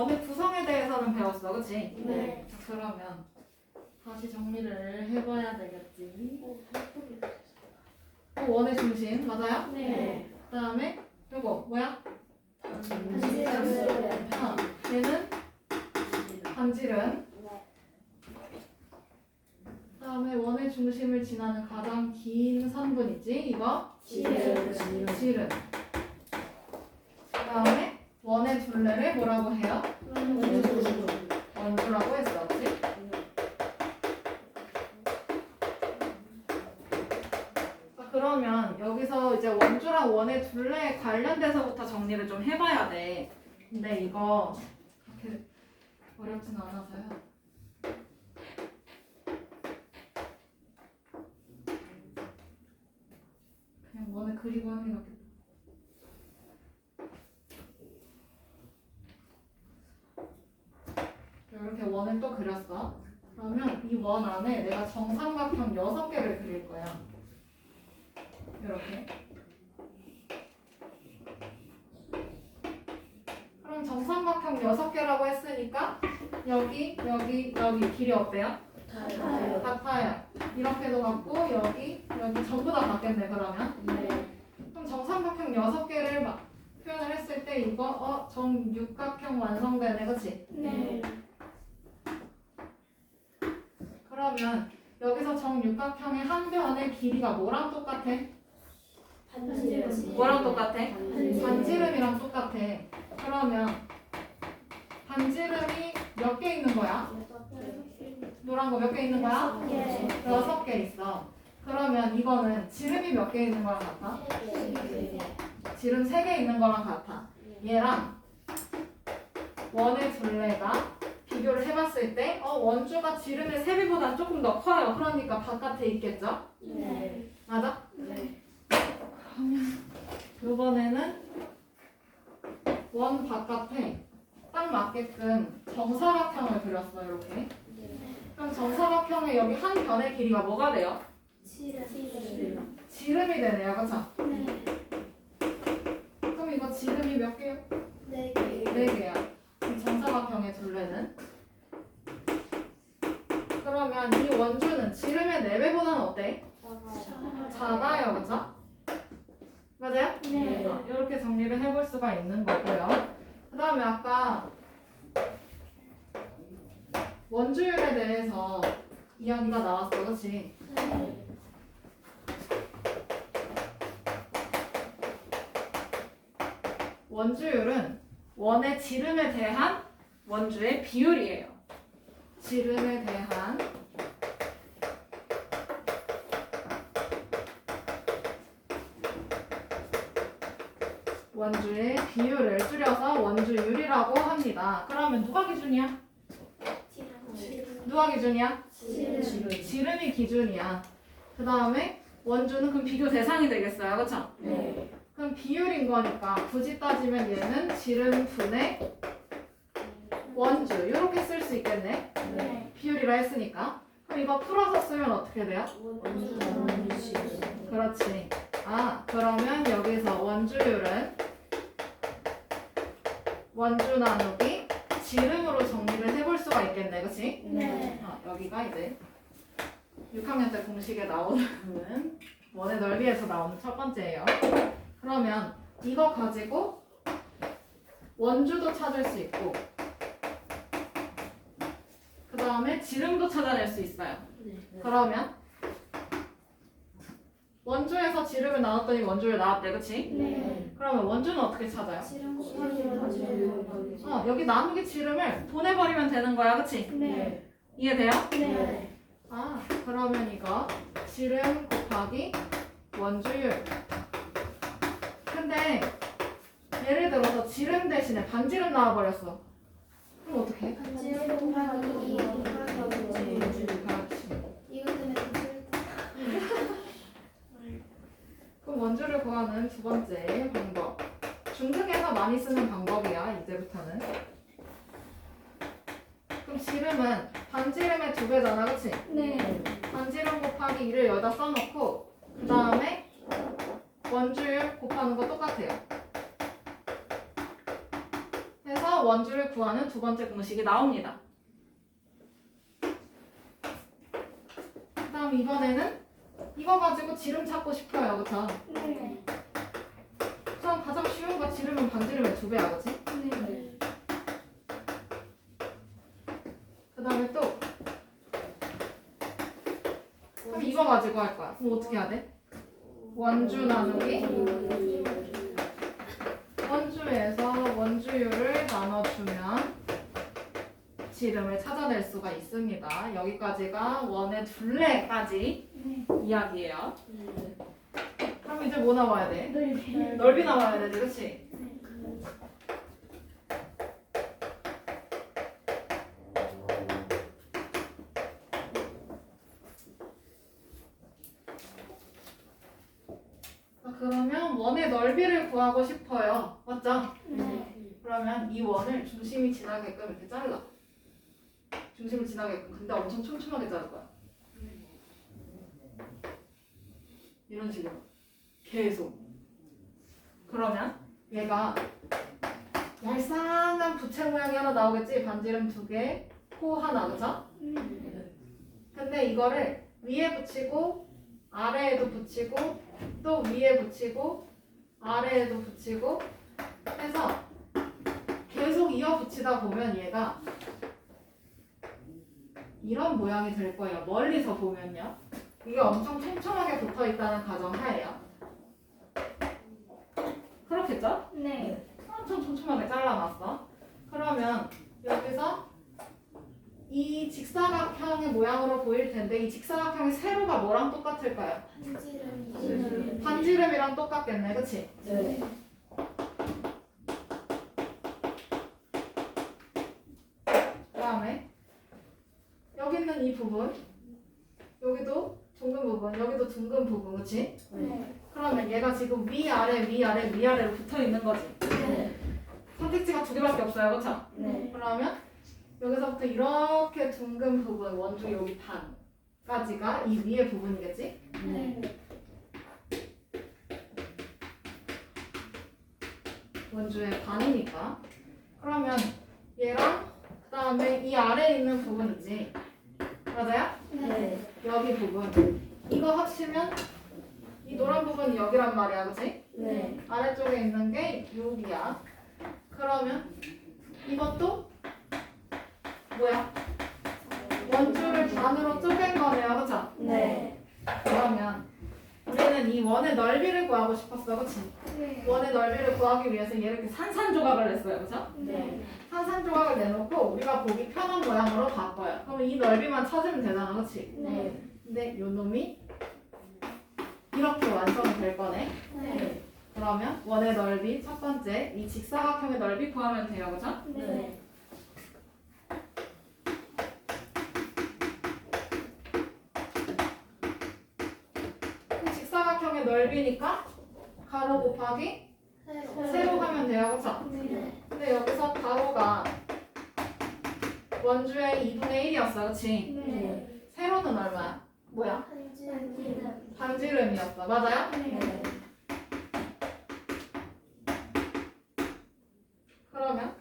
원의 구성에 대해서는 배웠어, 그치? 네. 자, 그러면 다시 정리를 해봐야 되겠지. 어, 원의 중심, 맞아요? 네. 그 다음에 이거 뭐야? 반지름. 아, 얘는 반지름. 그 다음에 원의 중심을 지나는 가장 긴 선분이지, 이거? 지름. 지름. 원의 둘레를 뭐라고 해요? 원주라고 했었지? 자, 그러면 여기서 이제 원주랑 원의 둘레에 관련돼서부터 정리를 좀 해봐야 돼. 근데 이거 그렇게 어렵진 않아서요. 그냥 원을 그리고 하는 게 낫겠다. 이렇게 원을 또 그렸어. 그러면 이 원 안에 내가 정삼각형 6개를 그릴 거야. 이렇게. 그럼 정삼각형 6개라고 했으니까 여기, 여기, 여기 길이 어때요? 같아요. 이렇게도 같고 여기, 여기 전부 다 같겠네 그러면. 그럼 정삼각형 6개를 막 표현을 했을 때 이거 어 정육각형 완성되네 그치? 그러면 여기서 정육각형의 한 변의 길이가 뭐랑 똑같아? 뭐랑 똑같아? 반지름이랑 똑같아. 그러면 반지름이 몇 개 있는 거야? 노란 거 몇 개 있는 거야? 여섯 개 있어. 그러면 이거는 지름이 몇 개 있는 거랑 같아? 지름 세 개 있는 거랑 같아. 얘랑 원의 둘레가 비교를 해봤을 때, 어, 원주가 지름의 세 배보다 조금 더 커요. 그러니까 바깥에 있겠죠? 맞아? 이번에는 원 바깥에 딱 맞게끔 정사각형을 그렸어, 이렇게. 그럼 정사각형의 여기 한 변의 길이가 뭐가 돼요? 지름이 되네요, 그쵸? 그럼 이거 지름이 몇 개요? 네 개야. 그럼 정사각형의 둘레는? 그러면 이 원주는 지름의 네 배보다는 어때? 작아요, 그쵸? 맞아요? 이렇게 정리를 해볼 수가 있는 거고요. 그 다음에 아까 원주율에 대해서 이야기가 나왔어, 그치? 원주율은 원의 지름에 대한 원주의 비율이에요. 지름에 대한 원주의 비율을 줄여서 원주율이라고 합니다. 그러면 누가 기준이야? 누가 기준이야? 지름이 기준이야. 그 다음에 원주는 그럼 비교 대상이 되겠어요. 그쵸? 그럼 비율인 거니까 굳이 따지면 얘는 지름 분의 원주 이렇게 쓸 수 있겠네. 비율이라 했으니까. 그럼 이거 풀어서 쓰면 어떻게 돼요? 그렇지. 아, 그러면 여기서 원주율은 원주 나누기 지름으로 정리를 해볼 수가 있겠네. 그치? 어, 여기가 이제 6학년 때 공식에 나오는 원의 넓이에서 나오는 첫 번째예요. 그러면 이거 가지고 원주도 찾을 수 있고 그 다음에 지름도 찾아낼 수 있어요. 그러면 원주에서 지름을 나눴더니 원주를 나왔대, 그치? 그러면 원주는 어떻게 찾아요? 어, 여기 나누기 지름을 보내버리면 되는 거야, 그치? 이해돼요? 아, 그러면 이거 지름 곱하기 원주율. 근데 예를 들어서 지름 대신에 반지름 나와버렸어. 그럼 어떡해? 그렇지. 그럼 원주 를 구하는 두 번째 방법. 중등에서 많이 쓰는 방법이야, 이제부터는. 그럼 지름은 반지름의 두 배잖아, 그치? 반지름 곱하기 2를 여기다 써놓고 그 다음에 원주율 곱하는 거 똑같아요. 여기서 원주를 구하는 두 번째 공식이 나옵니다. 그 다음 이번에는 이거 가지고 지름 찾고 싶어요, 그렇죠? 네. 우선 가장 쉬운 거 지름은 반지름의 두 배야, 그렇지? 네. 그 다음에 또 그럼 이거 가지고 할 거야. 그럼 어떻게 해야 돼? 원주 나누기 원주에서 원주율을 나눠주면 지름을 찾아낼 수가 있습니다. 여기까지가 원의 둘레까지 이야기예요. 그럼 이제 뭐 나와야 돼? 넓이. 넓이 나와야 되지, 그렇지? 아, 그러면 원의 넓이를 구하고 싶어요. 맞죠? 네. 그러면 이 원을 중심이 지나게끔 이렇게 잘라. 중심을 지나게끔. 근데 엄청 촘촘하게 자를 거야. 이런 식으로. 계속. 그러면 얘가 얄쌍한 부채 모양이 하나 나오겠지? 반지름 두 개, 코 하나, 그죠? 근데 이거를 위에 붙이고 아래에도 붙이고 또 위에 붙이고 아래에도 붙이고 해서 계속 이어 붙이다 보면 얘가 이런 모양이 될 거예요. 멀리서 보면요. 이게 엄청 촘촘하게 붙어 있다는 가정하에요. 그렇겠죠? 네. 엄청 촘촘하게 잘라놨어. 그러면 여기서 이 직사각형의 모양으로 보일 텐데 이 직사각형의 세로가 뭐랑 똑같을까요? 반지름. 반지름이랑 똑같겠네, 그치? 네. 그 다음에 여기 있는 이 부분 여기도 둥근 부분 여기도 둥근 부분 그치? 네. 그러면 얘가 지금 위아래 위아래 위아래로 붙어 있는 거지 네. 선택지가 두 개밖에 없어요 그쵸? 네. 그러면 여기서부터 이렇게 둥근 부분 원주 여기 반까지가 이 위에 부분이겠지? 네. 원주의 반이니까 그러면 얘랑 그 다음에 이 아래에 있는 부분 이지 맞아요? 네. 여기 부분 이거 합치면 이 노란 부분이 여기란 말이야 그치? 네. 아래쪽에 있는 게 6이야 그러면 이것도 뭐야? 원주를 반으로 쪼갠 거네요 그쵸? 네. 그러면 우리는 이 원의 넓이를 구하고 싶었어 그치? 네. 원의 넓이를 구하기 위해서 얘를 이렇게 산산조각을 냈어요 그쵸? 네. 산산조각을 내놓고 우리가 보기 편한 모양으로 바꿔요 그럼 이 넓이만 찾으면 되잖아 그치? 네. 근데 요 놈이 이렇게 완성이 될 거네 네. 그러면 원의 넓이 첫 번째 이 직사각형의 넓이 구하면 돼요 그죠? 네. 이 직사각형의 넓이니까 가로 곱하기 세로 하면 돼요 그죠? 네. 근데 여기서 가로가 원주의 2분의 1이었어 그치? 네. 세로는 얼마야? 뭐야? 반지름. 반지름이었어 맞아요? 네. 그러면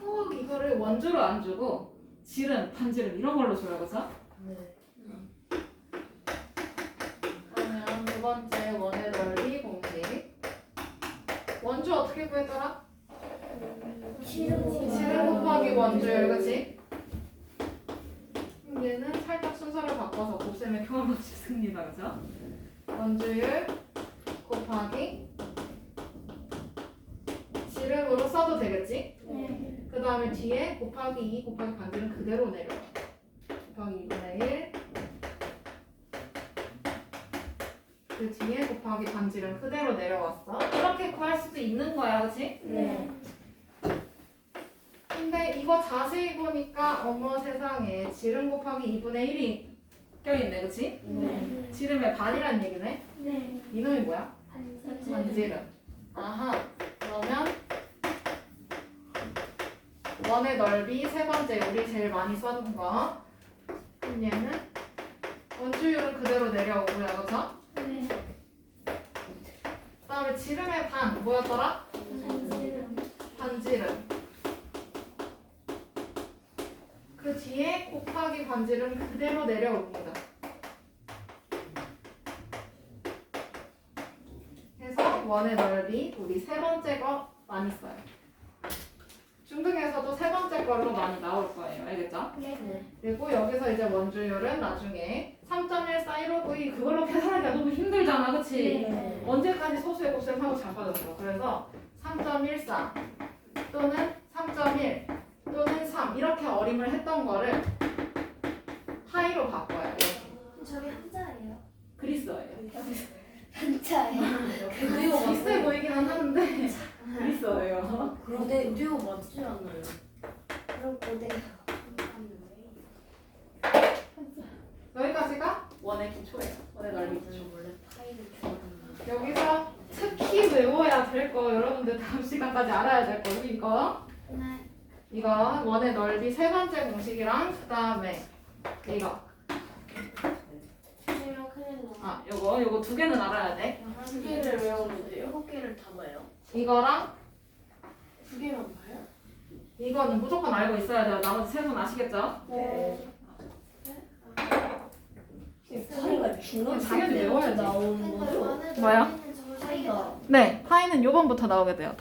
꼭 이거를 원주로 안 주고 지름, 반지름 이런 걸로 줘요 그죠? 그러면 두 번째 원의 넓이 공식 원주 어떻게 구했더라? 지름. 곱하기 원주율 그치? 그럼 얘는 살짝 순서를 바꿔서 곱셈의 경험없이 씁니다 그죠? 원주율 곱하기 지름으로 써도 되겠지? 네. 그 다음에 뒤에 곱하기 2 곱하기 반지름 그대로 내려 그 뒤에 곱하기 반지름 그대로 내려왔어. 이렇게 구할 수도 있는 거야, 그치? 네. 근데 이거 자세히 보니까 어머 세상에 지름 곱하기 2분의 1이 껴있네, 그치? 네. 지름의 반이란 얘기네? 네. 이놈이 뭐야? 반지름. 아하. 그러면 원의 넓이 세 번째 우리 제일 많이 썼는 거. 그럼 얘는 원주율은 그대로 내려오고요, 그렇죠? 네. 그다음에 지름의 반 뭐였더라? 반지름. 반 반지름. 그 뒤에 곱하기 반지름 그대로 내려옵니다. 해서 원의 넓이 우리 세 번째 거 많이 써요. 중등에서도 세 번째 걸로 많이 나올 거예요. 알겠죠? 네. 그리고 여기서 이제 원주율은 나중에 3.1 사이로 V 그걸로 계산하기 그치? 네. 언제까지 소수의 곱셈 하고 자빠졌어. 그래서 3.14 또는 3.1 또는 3 이렇게 어림을 했던 거를 파이로 바꿔요. 이렇게. 저기 한자예요. 그리스어예요. 한자예요. 그리고 비슷해 보이기는 하는데 그리스어예요. 그런데 우리가 맞지 않아요. 그럼 고대요. 여기까지가 원의 기초예요. 원의 넓이 기초. 원래 파이를 여기서 특히 외워야 될 거 여러분들 다음 시간까지 알아야 될 거 이거 네. 이거 원의 넓이 세 번째 공식이랑 그 다음에 이거 그러면 큰일 나. 아 요거 요거 두 개는 알아야 돼 두 개를 외우면 돼요? 일곱 개를 다 봐요? 이거랑 두 개만 봐요? 이거는 무조건 알고 있어야 돼요 나머지 세 분 아시겠죠? 네. 파이가 중간 당연히 외워야지. 나오는 거죠? 뭐야? 파이가. 네 파이는 요번부터 나오게 돼요